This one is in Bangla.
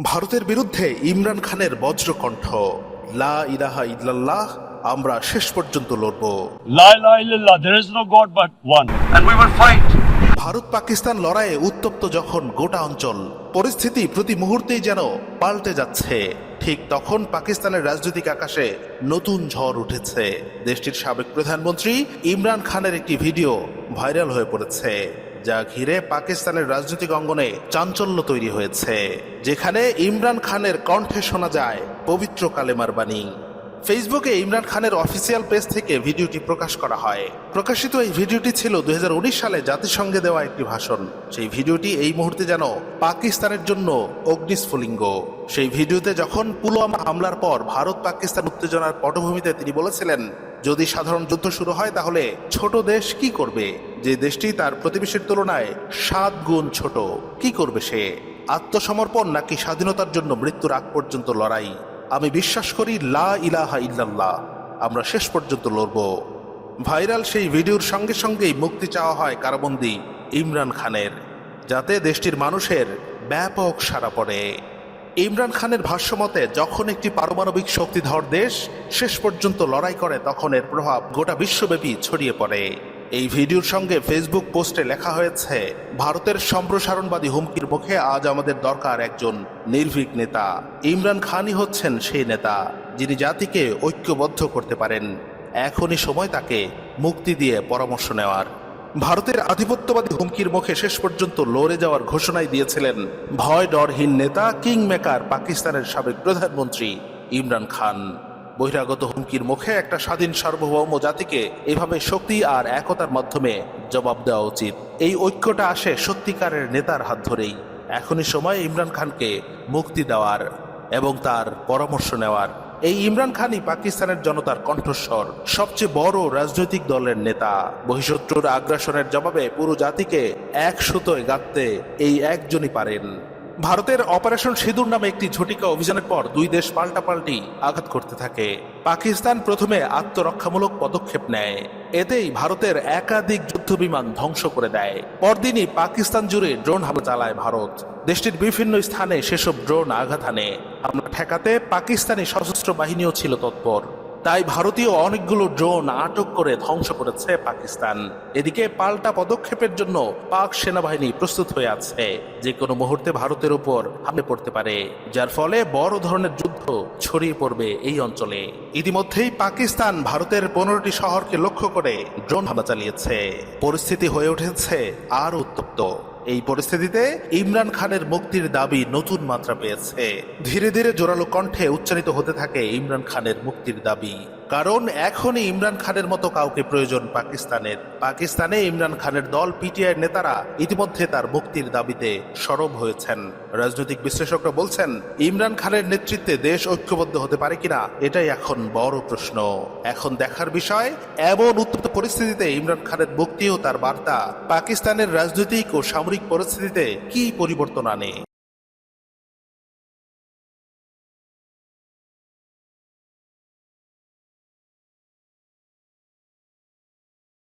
ভারতের বিরুদ্ধে ইমরান খানের বজ্রকণ্ঠ লা ইলাহা ইল্লাল্লাহ আমরা শেষ পর্যন্ত লড়ব La ilaha illallah, there is no God but one. and we will fight. Bharat Pakistan লড়াইয়ে উত্তপ্ত যখন গোটা অঞ্চল পরিস্থিতি প্রতি মুহূর্তেই যেন পাল্টে যাচ্ছে ঠিক তখন পাকিস্তানের রাজনৈতিক আকাশে নতুন ঝড় উঠেছে দেশটির সাবেক প্রধানমন্ত্রী ইমরান খানের একটি ভিডিও ভাইরাল হয়ে পড়েছে যা ঘিরে পাকিস্তানের রাজনৈতিক অঙ্গনে চাঞ্চল্য তৈরি হয়েছে, যেখানে ইমরান খানের কণ্ঠে শোনা যায় পবিত্র কালেমার বাণী। ফেসবুকে ইমরান খানের অফিসিয়াল পেজ থেকে ভিডিওটি প্রকাশ করা হয়। প্রকাশিত এই ভিডিওটি ছিল দুই সালে জাতিসংঘে দেওয়া একটি ভাষণ। সেই ভিডিওটি এই মুহূর্তে যেন পাকিস্তানের জন্য অগ্নিস্ফুলিঙ্গ। সেই ভিডিওতে যখন পুলওয়ামা হামলার পর ভারত পাকিস্তান উত্তেজনার পটভূমিতে তিনি বলেছিলেন, যদি সাধারণ যুদ্ধ শুরু হয় তাহলে ছোট দেশ কি করবে? যে দেশটি তার প্রতিবেশীর তুলনায় সাত গুণ ছোট। কি করবে সে? আত্মসমর্পণ নাকি স্বাধীনতার জন্য মৃত্যুর আগ পর্যন্ত লড়াই? আমি বিশ্বাস করি লা ইলাহা ইল্লাল্লাহ। আমরা শেষ পর্যন্ত লড়ব। ভাইরাল সেই ভিডিওর সঙ্গে সঙ্গেই মুক্তি চাওয়া হয় কারাবন্দি ইমরান খানের, যাতে দেশটির মানুষের ব্যাপক সাড়া পড়ে। ইমরান খানের ভাষ্যমতে যখন একটি পারমাণবিক শক্তিধর দেশ শেষ পর্যন্ত লড়াই করে, তখন এর প্রভাব গোটা বিশ্বব্যাপী ছড়িয়ে পড়ে। এই ভিডিওর সঙ্গে ফেসবুক পোস্টে লেখা হয়েছে, ভারতের সম্প্রসারণবাদী হুমকির মুখে আজ আমাদের দরকার একজন নির্ভীক নেতা। ইমরান খানই হচ্ছেন সেই নেতা, যিনি জাতিকে ঐক্যবদ্ধ করতে পারেন। এখনই সময় তাকে মুক্তি দিয়ে পরামর্শ নেওয়ার। ভারতের আধিপত্যবাদী হুমকির মুখে শেষ পর্যন্ত লড়ে যাওয়ার ঘোষণাই দিয়েছিলেন ভয় ডরহীন নেতা কিং মেকার পাকিস্তানের সাবেক প্রধানমন্ত্রী ইমরান খান। বহিরাগত হুমকির মুখে একটা স্বাধীন সার্বভৌম জাতিকে এভাবে শক্তি আর একতার মাধ্যমে জবাব দেওয়া উচিত। এই ঐক্যটা আসে সত্যিকারের নেতার হাত ধরেই। এখনই সময় ইমরান খানকে মুক্তি দেওয়ার এবং তার পরামর্শ নেওয়ার। এই ইমরান খানই পাকিস্তানের জনতার কণ্ঠস্বর। সবচেয়ে বড় রাজনৈতিক দলের নেতা। বহিঃশত্রুর আগ্রাসনের জবাবে পুরো জাতিকে এক সুতোয় গাঁথতে এই একজনই পারেন। ভারতের অপারেশন সিঁদুর নামে একটি ঝটিকা অভিযানের পর দুই দেশ পাল্টাপাল্টি আঘাত করতে থাকে। পাকিস্তান প্রথমে আত্মরক্ষামূলক পদক্ষেপ নেয়। এতেই ভারতের একাধিক যুদ্ধ বিমান ধ্বংস করে দেয়। পরদিনই পাকিস্তান জুড়ে ড্রোন হামলা চালায় ভারত। দেশটির বিভিন্ন স্থানে সেসব ড্রোন আঘাত হানে। হামলা ঠেকাতে পাকিস্তানি সশস্ত্র বাহিনীও ছিল তৎপর। তাই ভারতীয় অনেকগুলো ড্রোন আটক করে ধ্বংস করেছে পাকিস্তান। এদিকে পাল্টা পদক্ষেপের জন্য পাক সেনাবাহিনী প্রস্তুত হয়ে আছে। যে কোনো মুহূর্তে ভারতের উপর হামলে পড়তে পারে, যার ফলে বড় ধরনের যুদ্ধ ছড়িয়ে পড়বে এই অঞ্চলে। ইতিমধ্যেই পাকিস্তান ভারতের পনেরোটি শহরকে লক্ষ্য করে ড্রোন হামলা চালিয়েছে। পরিস্থিতি হয়ে উঠেছে আর উত্তপ্ত। এই পরিস্থিতিতে ইমরান খানের মুক্তির দাবি নতুন মাত্রা পেয়েছে। ধীরে ধীরে জোরালো কণ্ঠে উচ্চারিত হতে থাকে ইমরান খানের মুক্তির দাবি। কারণ এখনই ইমরান খানের মতো কাউকে প্রয়োজন পাকিস্তানের। পাকিস্তানে ইমরান খানের দল পিটিআই নেতারা ইতিমধ্যে তার মুক্তির দাবিতে সরব হয়েছেন। রাজনৈতিক বিশ্লেষকরা বলছেন, ইমরান খানের নেতৃত্বে দেশ ঐক্যবদ্ধ হতে পারে কিনা, এটাই এখন বড় প্রশ্ন। এখন দেখার বিষয়, এমন উত্তপ্ত পরিস্থিতিতে ইমরান খানের মুক্তি ও তার বার্তা। পাকিস্তানের রাজনৈতিক ও সামরিক পরিস্থিতিতে কি পরিবর্তন আনে?